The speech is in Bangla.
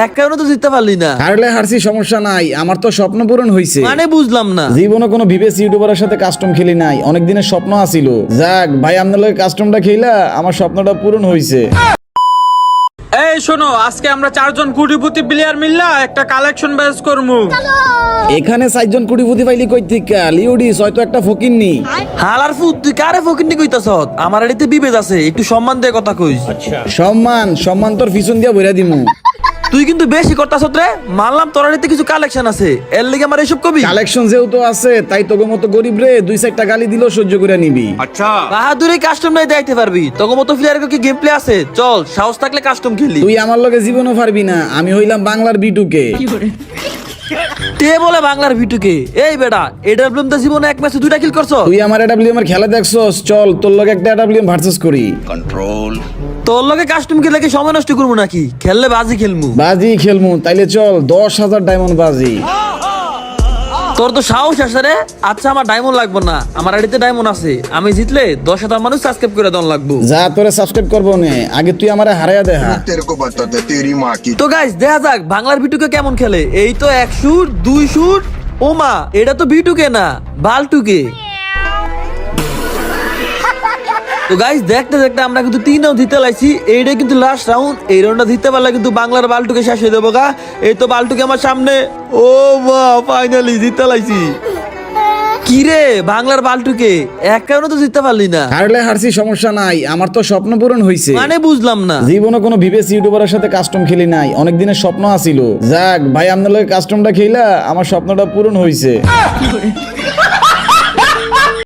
এক কারণে তো জিততে পারলি না। হারলে হারছি সমস্যা নাই। আমার তো স্বপ্ন পূরণ হইছে। মানে বুঝলাম না। জীবনে কোনো ইউটিউবারের সাথে কাস্টম খেলি নাই। অনেক দিনের স্বপ্ন আছিল। যাক ভাই আপনার লগে কাস্টমটা খেলা আমার স্বপ্নটা পূরণ হইছে। এই শোনো আজকে আমরা চারজন কোটিপতি প্লেয়ার মিললা একটা কালেকশন ব্যাচ করমু। এখানে চারজন কোটিপতি পাইলি কই থেকে লিওডিস হয়তো একটা ফকির নি হালার ফুট তুই কারে ফকিন্নি কইতাছ আমার এদিকে বিবেদ আছে একটু সম্মান দিয়ে কথা কইস। সম্মান সম্মান তোর পিছন দিয়া বইরা দিমু। তুই কিন্তু বেশি করতাছ রে। মানলাম তোর এদিকে কিছু কালেকশন আছে। এর লিগে আমার এসব কবি? কালেকশন যেহেতু আছে তাই তোকে মতো গরিব রে দুই চারটা গালি দিলেও সহ্য করে নিবি। আচ্ছা। বাহাদুরি কাস্টম নাই দেখতে পারবি। তোকে মতো প্লেয়ারের কি গেম প্লে আছে? চল সাহস থাকলে কাস্টম খেলি। তুই আমার লগে জীবনও পারবি না। আমি হইলাম বাংলার বিটুকে বলে বাংলার ভিটুকে এই বেটা তো জীবনে এক ম্যাচে দুইটা কিল করছ? তুই আমার এডাব্লিউএম এর খেলা দেখছস চল তোর লগে একটা এডাব্লিউএম ভার্সেস করি। তোর লগে কাস্টম কি লাগে সময় নষ্ট করব নাকি? খেললে বাজি খেলমু। বাজি খেলমু তাইলে চল দশ হাজার ডায়মন্ড বাজি। তোর তো সাহস আছে রে। আচ্ছা আমার ডায়মন্ড লাগবো না। আমার আড়িতে ডায়মন্ড আছে। আমি জিতলে দশ হাজার মানুষ সাবস্ক্রাইব করে দন লাগবো। যা তোরে সাবস্ক্রাইব করব নে। আগে তুই আমার হারাইয়া দেখা তো গাইস দেখা যাক বাংলার ভিটুকে কেমন খেলে। এই তো এক সুর দুই সুর। ওমা এটা তো ভিটুকে না বালটুকে। তো গাইস দেখতে দেখতে আমরা কিন্তু তিন রাউন্ড জিতে লাইছি। এইটা কিন্তু লাস্ট রাউন্ড এই রাউন্ডটা জিততে পারলে কিন্তু বাংলার বালটুকে শেষ হয়ে দেবো গা। এই তো বালটুকে আমার সামনে। ও মা ফাইনালি জিতে লাইছি। কি রে বাংলার বালটুকে? এক কারণে তো জিততে পারলি না। হারলে হারছি সমস্যা নাই। আমার তো স্বপ্ন পূরণ হইছে। মানে বুঝলাম না। জীবনে কোনো ভিভেস ইউটিউবারের সাথে কাস্টম খেলি নাই। অনেক দিনের স্বপ্ন আছিল। যাক ভাই আপনার লগে কাস্টমটা খেলা আমার স্বপ্নটা পূরণ হইছে।